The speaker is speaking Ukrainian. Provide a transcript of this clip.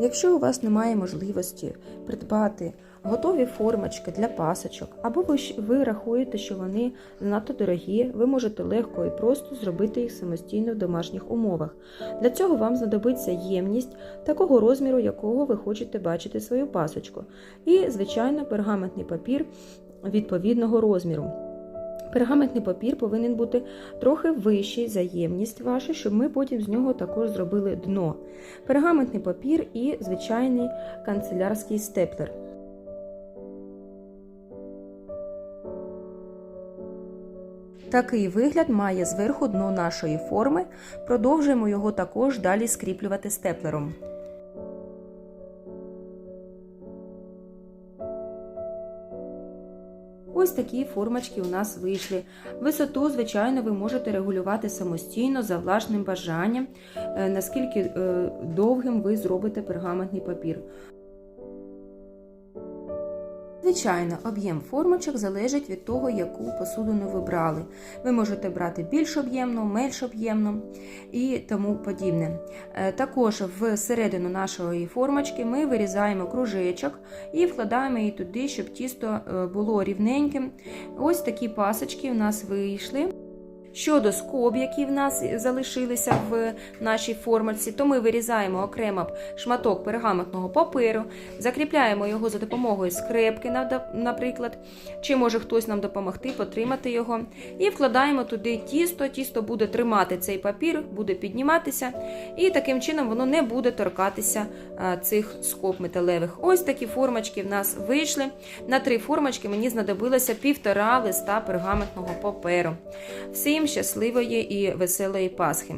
Якщо у вас немає можливості придбати готові формочки для пасочок, або ви, ви рахуєте, що вони занадто дорогі, ви можете легко і просто зробити їх самостійно в домашніх умовах. Для цього вам знадобиться ємність такого розміру, якого ви хочете бачити свою пасочку, і, звичайно, пергаментний папір відповідного розміру. Пергаментний папір повинен бути трохи вищий за ємність вашу, щоб ми потім з нього також зробили дно. Пергаментний папір і звичайний канцелярський степлер. Такий вигляд має зверху дно нашої форми. Продовжуємо його також далі скріплювати степлером. Ось такі формочки у нас вийшли. Висоту, звичайно, ви можете регулювати самостійно за власним бажанням, е, наскільки е, довгим ви зробите пергаментний папір. Звичайно, об'єм формочок залежить від того, яку посудину ви брали. Ви можете брати більш об'ємну, менш об'ємну і тому подібне. Е, Також всередину нашої формочки ми вирізаємо кружечок і вкладаємо її туди, щоб тісто е, було рівненьким. Ось такі пасочки в нас вийшли. Щодо скоб, які в нас залишилися в нашій формульці, то ми вирізаємо окремо шматок пергаментного паперу, закріпляємо його за допомогою скрепки, наприклад, чи може хтось нам допомогти потримати його. І вкладаємо туди тісто. Тісто буде тримати цей папір, буде підніматися, і таким чином воно не буде торкатися цих скоб металевих. Ось такі формочки в нас вийшли. На три формочки мені знадобилося півтора листа пергаментного паперу. Всім щасливої і веселої Пасхи!